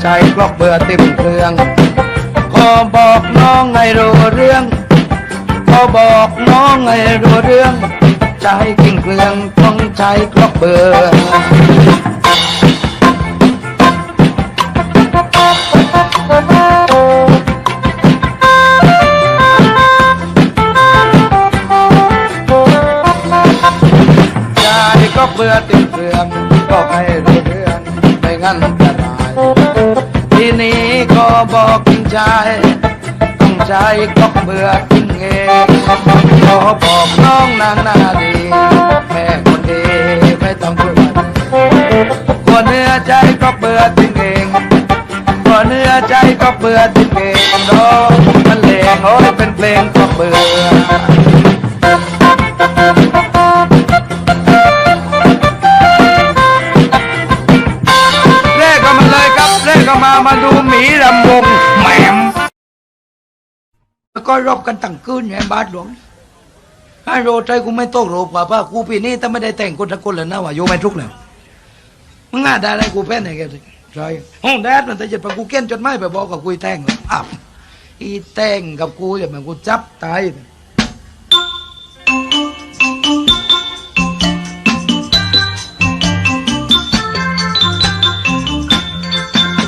ใจกลอกเบื่อเต็มเครื่อง ขอบอกน้องให้รู้เรื่อง ขอบอกน้องให้รู้เรื่อง ใจกิ่งเครื่องต้องใจกลอกเบื่อใจก็เบื่อติดเครื่องก็ให้รู้เรื่องไม่งั้นจะ ทีนี้ก็บอกจริงใจต้องใจก็เบื่อจริงเองขอบอกน้องนางนาดีแม่คนดีไม่ต้องพูดคนเนื้อใจก็เบื่อจริงเองคนเนื้อใจก็เบื่อจริงเองน้องมันเลงโอ้ยเป็นเพลงก็เบื่อ ก็รบกันตั้งคืนไงบาทหลวงถ้าโรใจกูไม่ต้องโรบกว่าป้ากูปีนี้ถ้าไม่ได้แต่งคนตะคนเลยนะว่าโยไม่ทุกข์แล้วมึงง่าได้อะไรกูแพ้ไหนแกใช่ห้องแดดมันแต่จะไปกูเก้นจดไม้ไปบอกกับกูแต่งอ้าวอีแต่งกับกูอย่ามากูจับตาย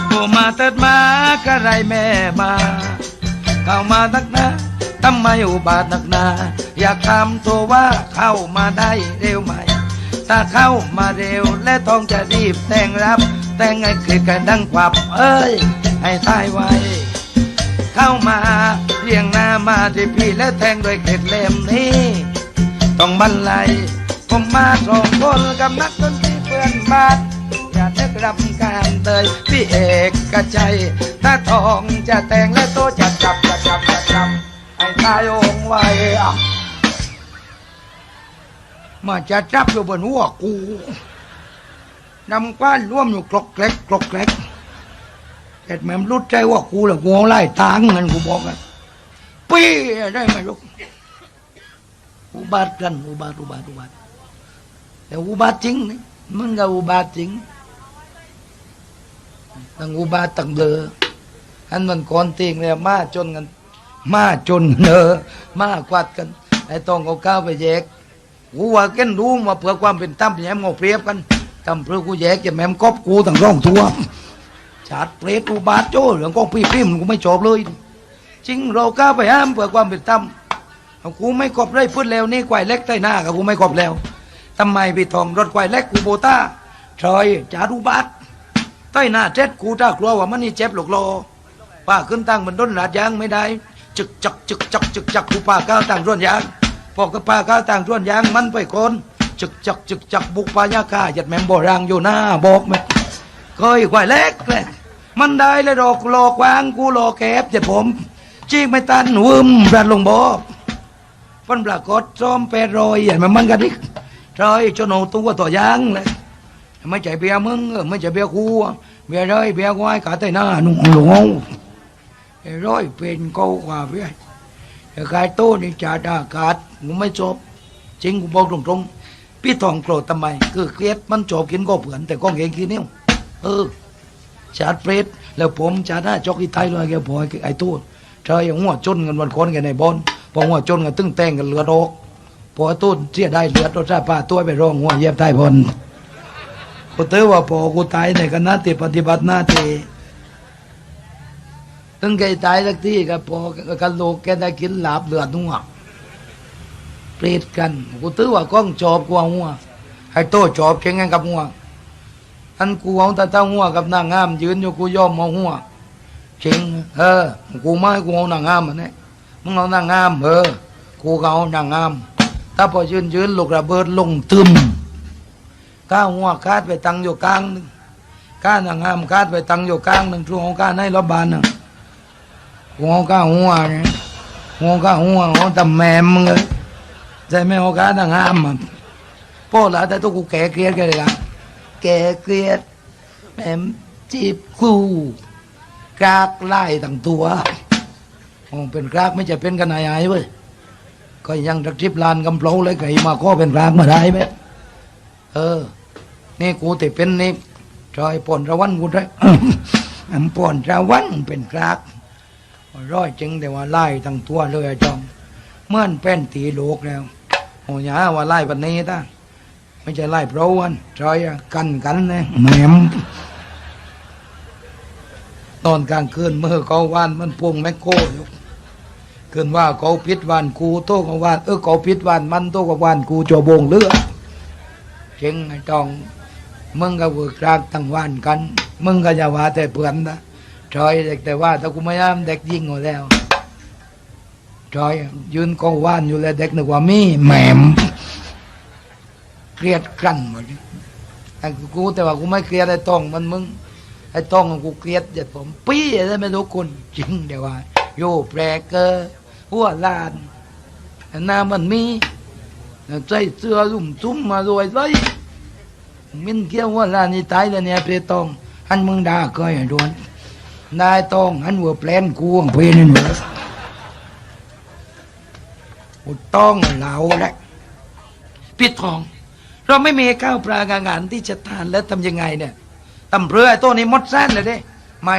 โอมาติดมากระไรแม่มา เข้ามานักนาทำไมอุบาทนักหนา อยากถามตัวว่าเข้ามาได้เร็วไหม ถ้าเข้ามาเร็วและต้องจะรีบแต่งรับ แต่งให้เกิดกันดังควับ เอ้ย ให้ตายไวเข้ามาเรียงหน้ามาที่พี่และแทงด้วยเกล็ดเล่มนี้ ต้องบรรลัยผมมาสองคนกับนักดนตรีเพื่อนบ้านอย่าได้รับการเตยพี่เอกกระใจ ถ้าทองจะแต่งและโตจะจับ ให้ตายองไว้อะมาจะจับอยู่บนหัวกูนำก้านร่วมอยู่กรกแกรกกรกแกรกแต่แม่มรู้ใจว่ากูแหละกูเอาไล่ตางเงินกูบอกกันปี้ได้ไหมลูกอุบาทกันอุบาทอุบาทอุบาทแต่อุบาทจริงนี่มันก็อุบาทจริงตั้งอุบาทตั้งเบลออันมันก่อนติงเลยมาจนกัน มาจนเนอมากวาดกันไอ้ต้องเอาก้าวไปแยกกูว่าเก้นรู้ว่าเพื่อความเป็นตั้มแย้มเอเปรียบกันตั้มเพื่อกูแยกจะแม่มกอบกูตั้งร่องตัวชาดเปรตอุบาทโจ้เรื่องกองพี่พี่มันกูไม่ชอบเลยจริงเราก้าวไปห้ามเพื่อความเป็นตั้มเอากูไม่กบเลยพูดแล้วนี่ควายเล็กใต้หน้ากับกูไม่กบแล้วทำไมพี่ทองรถควายเล็กกูโบต้าชอยจารุบัตใต้หน้าเจ็ดกูถ้ากลัวว่ามันนี่เจ็บหลกโลป้าขึ้นตั้งบนต้นหลาดยางไม่ได้ จึกจักจึกจักจึกจักกูป่าก้าต่างร่วนยางพอกับป่าก้าต่างร่วนยางมันไปคนจึกจักจึกจักบุกป่ายาคาหยัดแมมบ่รางอยู่หน้าบอกมันก้อยควายเล็กเลยมันได้เลยดอกรอกวางกูรอแคบเจ็ดผมจีกไม่ตันวืมแบดลงบอกฟันปลากดซ้อมแปดรอยหยัดมันมันกันดิรอยจนโอตัวต่อยางเลยไม่ใจเบียมึงไม่ใจเบียคูเบียร้อยเบียควายขาใต้หน้าหนุ่งหลง giang này mấy chạy bia mưng mấy chạy bia khu bia rồi bia ngoài cả tay na nung lùng không rồi bên câu qua bia cái tô đi trả đà cát cũng ไม่จบจริงกูบอกตรงๆพี่ทองโกรธทำไม คือเครียดมันจบกินก็เผือน แต่ก็เงกินนิ้วเออชาดเฟรดแล้วผมชาดหน้าจอกอีไทยเลยแกบอกไอ้ตัวใช่หัวจนกันวันคนกันในบอลพอหัวจนกันตึ้งแต่งกันเหลือดอกพอตู้เสียได้เหลือดรถราป้าตัวไปร้องหัวเย็บใต้พลกูเตอว่าพอกูตายในคณะที่ปฏิบัติหน้าที่ ตึงแกตายสักที่ก็พอกันโลกแกได้กินหลาบเลือดหัวเปรตกันกูตื้อว่ากล้องจอบกูเอาหัวให้โตจอบเข่งกันกับหัวอันกูเอาแต่เต้าหัวกับนางงาม ยืนอยู่กูย่อมเอาหัวเข่งเออกูไม่กูเอานางงามมันเนี่ยมึงเอานางงามเออกูเอานางงาม ถ้าพอยืนยืนลูกระเบิดลงตึมก้าหัวคาดไปตังอยู่กลางนึงก้านางงามคาดไปตังอยู่กลางหนึ่งช่วงของก้าในรบบานน่ะ หัวก้าหัวเนี่ยหัวก้าหัวหัวตำแมมมึงเลยใจไม่หัวก้านางงามอะพ่อละแต่ตัวกูแก่เกลียดกันเลยละแก่เกลียดแมมจีบกูกากไล่ตั้งตัวโอ้เป็นกรากไม่จะเป็นกันนายายเว้ยก็ยังรักทิพลานกำเพลาเลยไก่มาก็เป็นกรากมาได้ไหมเออ นี่กูติเป็นนี่จอยปนระวันกูได้อัมปนราวันเป็นกราก ร้อยจึงแต่ว่าไล่ทั้งตัวเลยอะจอมเมื่อนเป็นตีโลกแล้วโอ้ยาว่าไล่ปันนี้ตั้งไม่ใช่ไล่เพราะวันจอยกันกันนะแหมมตอนกลางคืนเมื่อเขาวานมันพวงแมคโครอยู่เกินว่าเขาพิษวานกูโตกับวานเออเขาพิษวานมันโตกับวานกูจวบงเลือดเจงจองมึงก็เวิร์กรากตั้งวันกัน มึงก็จะว่าแต่เพื่อนนะ จอยเด็กแต่ว่าถ้ากูไม่ยามเด็กยิงหมดแล้วจอยยืนกองว่านอยู่แล้วเด็กนึกว่ามีแหมมเครียดกลั้นหมดไอ้กูแต่ว่ากูไม่เครียดไอ้ต้องมันมึงไอ้ต้องกูเครียดเด็ดผมปี้อะไรไม่รู้คนจริงเดี๋ยวว่าโยแปรเกอร์หัวลานหน้ามันมีใสเสื้อลุ่มซุ้มมารวยเลยมินเกี่ยวว่าลานี่ตายแล้วเนี่ยเพตองอันมึงด่าก็อย่าโดน นายตองอันวัวแปลนกูของเพนี่หนูอุดต้องเหลาแหละปิดทอง เราไม่มีข้าวปลางางานที่จะทานแล้วทำยังไงเนี่ยตำเรือไอ้ตัวนี้มดแซนเลยเด้ไม่